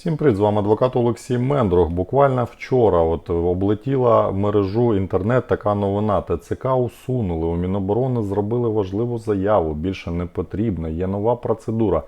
Всім привіт, з вами адвокат Олексій Мендрох. Буквально вчора от облетіла мережу інтернет така новина. ТЦК усунули. У Міноборони зробили важливу заяву. Більше не потрібно. Є нова процедура.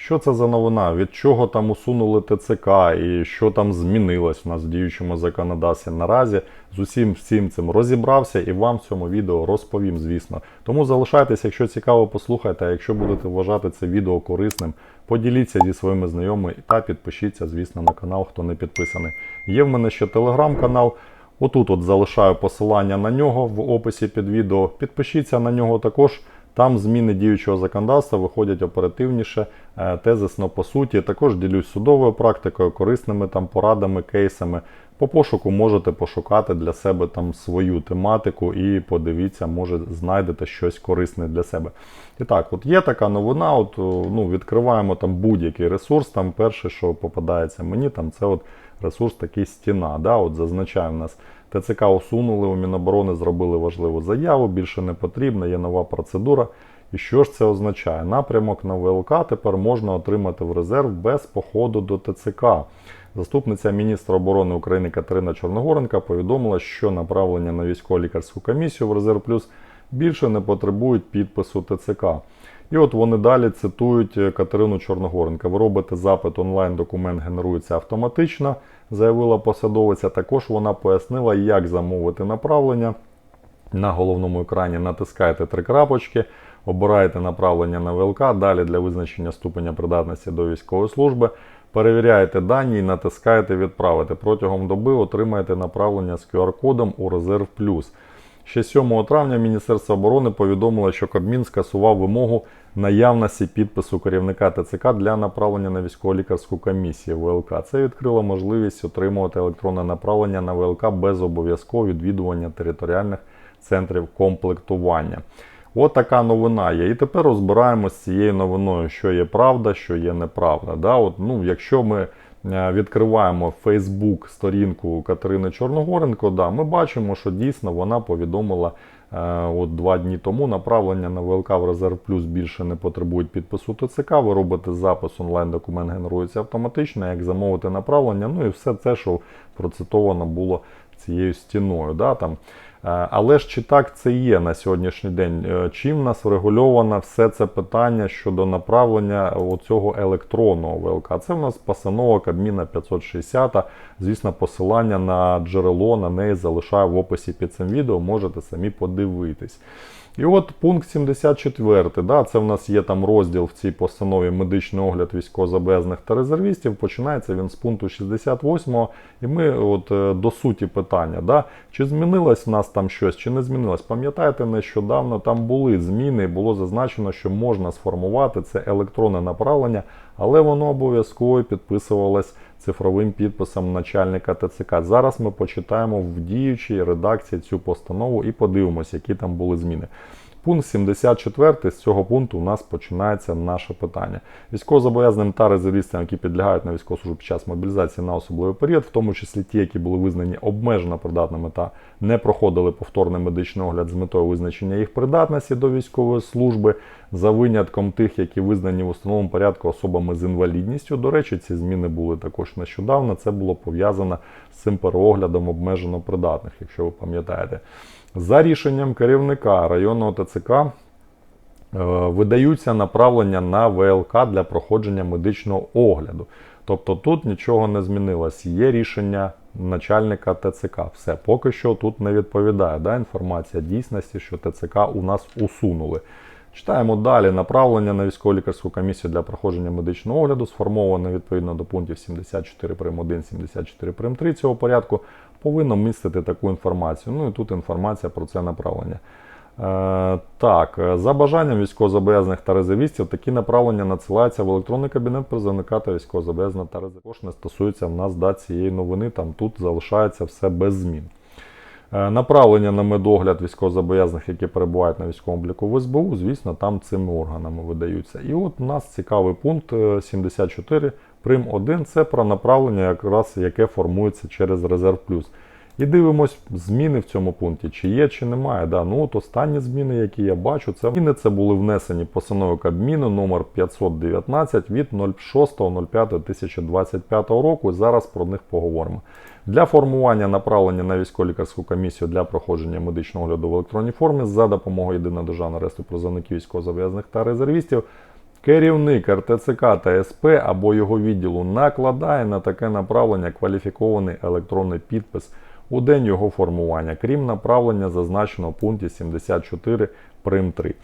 Що це за новина? Від чого там усунули ТЦК і що там змінилось у нас в діючому законодавстві? Наразі з усім всім цим розібрався і вам в цьому відео розповім, звісно. Тому залишайтеся, якщо цікаво, послухайте. А якщо будете вважати це відео корисним, поділіться зі своїми знайомими та підпишіться, звісно, на канал, хто не підписаний. Є в мене ще телеграм-канал. Отут от залишаю посилання на нього в описі під відео. Підпишіться на нього також. Там зміни діючого законодавства виходять оперативніше, е, тезисно по суті. Також ділюсь судовою практикою, корисними там порадами, кейсами. По пошуку можете пошукати для себе там свою тематику і подивіться, може знайдете щось корисне для себе. І так, от є така новина. От ну відкриваємо там будь-який ресурс. Там перше, що попадається мені, там це от ресурс такий стіна. Да, от зазначає в нас. ТЦК усунули у Міноборони, зробили важливу заяву, більше не потрібно, є нова процедура. І що ж це означає? Напрямок на ВЛК тепер можна отримати в резерв без походу до ТЦК. Заступниця міністра оборони України Катерина Чорногоренка повідомила, що направлення на військово-лікарську комісію в резерв плюс більше не потребують підпису ТЦК. І от вони далі цитують Катерину Чорногоренка. Ви робите запит онлайн, документ генерується автоматично, заявила посадовиця. Також вона пояснила, як замовити направлення. На головному екрані натискаєте три крапочки, обираєте направлення на ВЛК, далі для визначення ступеня придатності до військової служби. Перевіряєте дані і натискаєте Відправити. Протягом доби отримаєте направлення з QR-кодом у Резерв Плюс. Ще 7 травня Міністерство оборони повідомило, що Кабмін скасував вимогу наявності підпису керівника ТЦК для направлення на військово-лікарську комісію ВЛК. Це відкрило можливість отримувати електронне направлення на ВЛК без обов'язкового відвідування територіальних центрів комплектування. От така новина є. І тепер розбираємо з цією новиною, що є правда, що є неправда. Да? От, ну, Якщо ми відкриваємо Facebook сторінку Катерини Чорногоренко, да, ми бачимо, що дійсно вона повідомила от два дні тому направлення на ВЛК в Резерв Плюс більше не потребують підпису ТЦК. Ви робите запис, онлайн-документ генерується автоматично, як замовити направлення. Ну і все це, що процитовано було цією стіною. Да, там. Але ж чи так це є на сьогоднішній день? Е, чим в нас врегульовано все це питання щодо направлення цього електронного ВЛК? Це в нас постанова Кабміна 560. Звісно, посилання на джерело на неї залишаю в описі під цим відео, можете самі подивитись. І от пункт 74, да, це в нас є там розділ в цій постанові медичний огляд військовозобов'язаних та резервістів. Починається він з пункту 68 і ми от е, до суті питання, да, чи змінилось в нас там щось, чи не змінилось. Пам'ятаєте, нещодавно там були зміни, було зазначено, що можна сформувати це електронне направлення, але воно обов'язково підписувалось цифровим підписом начальника ТЦК. Зараз ми почитаємо в діючій редакції цю постанову і подивимося, які там були зміни. Пункт 74 з цього пункту у нас починається наше питання. Військовозобов'язаним та резервістам, які підлягають на військову службу під час мобілізації на особливий період, в тому числі ті, які були визнані обмежено придатними та не проходили повторний медичний огляд з метою визначення їх придатності до військової служби, за винятком тих, які визнані в установленому порядку особами з інвалідністю. До речі, ці зміни були також нещодавно. Це було пов'язано з цим переоглядом обмежено придатних, якщо ви пам'ятаєте. За рішенням керівника районного ТЦК е, видаються направлення на ВЛК для проходження медичного огляду. Тобто тут нічого не змінилось. Є рішення начальника ТЦК. Все, поки що тут не відповідає да, інформація дійсності, що ТЦК у нас усунули. Читаємо далі направлення на військово-лікарську комісію для проходження медичного огляду, сформоване відповідно до пунктів 74 прим 1, 74 прим 3 цього порядку, повинно містити таку інформацію. Ну і тут інформація про це направлення. Е, так, за бажанням військовозобов'язаних та резервістів такі направлення надсилаються в електронний кабінет призовника та військовозобов'язаного та резервістів. Не стосується в нас да, цієї новини, там тут залишається все без змін. Е, направлення на медогляд військовозобов'язаних, які перебувають на військовому обліку в СБУ, звісно, там цими органами видаються. І от у нас цікавий пункт 74 е, прим 1 це про направлення, якраз яке формується через резерв плюс. І дивимось зміни в цьому пункті, чи є, чи немає. Да, ну от останні зміни, які я бачу, це зміни це були внесені постановою Кабміну номер 519 від 06.05.2025 року. Зараз про них поговоримо. Для формування направлення на військово-лікарську комісію для проходження медичного огляду в електронній формі за допомогою єдиного державного реєстру призовників військовозобов'язаних та резервістів. Керівник РТЦК та СП або його відділу накладає на таке направлення кваліфікований електронний підпис у день його формування, крім направлення, зазначеного в пункті 74 прим 3.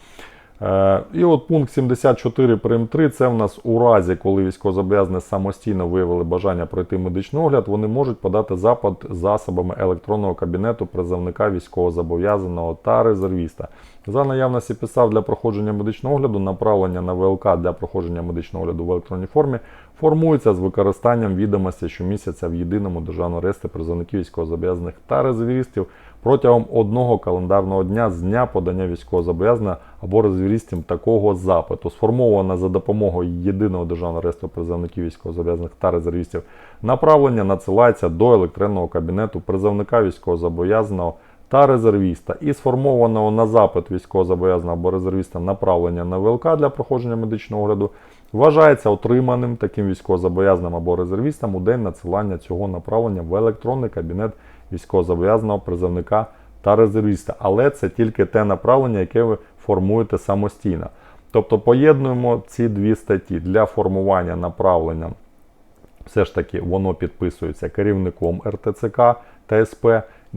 Е, І от пункт 74 прим 3 це в нас у разі, коли військовозобов'язані самостійно виявили бажання пройти медичний огляд, вони можуть подати запит засобами електронного кабінету призовника військовозобов'язаного та резервіста. За наявності підстав для проходження медичного огляду, направлення на ВЛК для проходження медичного огляду в електронній формі формується з використанням відомостей щомісяця в єдиному державному реєстрі призовників військовозобов'язаних та резервістів протягом одного календарного дня з дня подання військовозобов'язаного або резервістів такого запиту, сформована за допомогою єдиного державного реєстру призовників військовозобов'язаних та резервістів. Направлення надсилається до електронного кабінету призовника військовозобов'язаного та резервіста і сформованого на запит військовозобов'язаного або резервіста направлення на ВЛК для проходження медичного огляду вважається отриманим таким військовозобов'язаним або резервістом у день надсилання цього направлення в електронний кабінет військовозобов'язаного призовника та резервіста. Але це тільки те направлення, яке ви формуєте самостійно. Тобто поєднуємо ці дві статті для формування направлення. Все ж таки воно підписується керівником РТЦК та СП.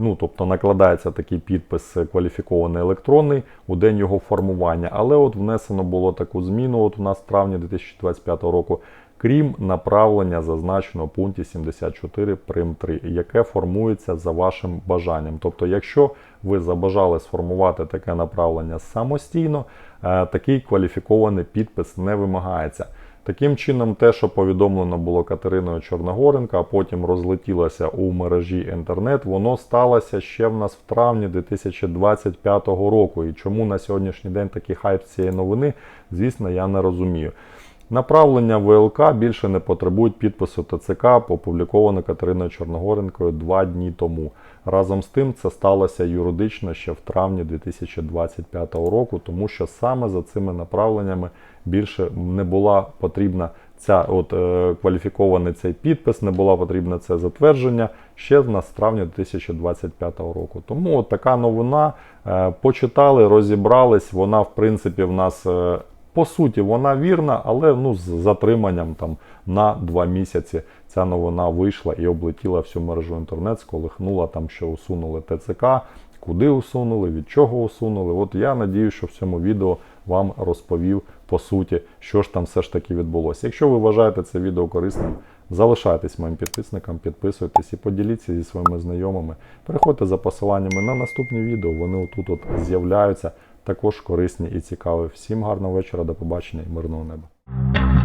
Ну, тобто накладається такий підпис кваліфікований електронний у день його формування. Але от внесено було таку зміну от у нас в травні 2025 року, крім направлення, зазначеного в пункті 74 прим 3, яке формується за вашим бажанням. Тобто, якщо ви забажали сформувати таке направлення самостійно, е, такий кваліфікований підпис не вимагається. Таким чином, те, що повідомлено було Катериною Чорногоренко, а потім розлетілося у мережі інтернет, воно сталося ще в нас в травні 2025 року. І чому на сьогоднішній день такий хайп цієї новини, звісно, я не розумію. Направлення ВЛК більше не потребують підпису ТЦК, опубліковано Катериною Чорногоренкою два дні тому. Разом з тим, це сталося юридично ще в травні 2025 року, тому що саме за цими направленнями більше не була потрібна ця от е, кваліфікований цей підпис, не була потрібна це затвердження ще в нас в травні 2025 року. Тому от така новина. Е, почитали, розібрались. Вона, в принципі, в нас. Е, по суті, вона вірна, але ну, з затриманням там, на два місяці ця новина вийшла і облетіла всю мережу інтернет, сколихнула там, що усунули ТЦК, куди усунули, від чого усунули. От я надію, що в цьому відео вам розповів по суті, що ж там все ж таки відбулося. Якщо ви вважаєте це відео корисним, залишайтесь моїм підписником, підписуйтесь і поділіться зі своїми знайомими. Переходьте за посиланнями на наступні відео, вони отут от з'являються також корисні і цікаві. Всім гарного вечора, до побачення і мирного неба.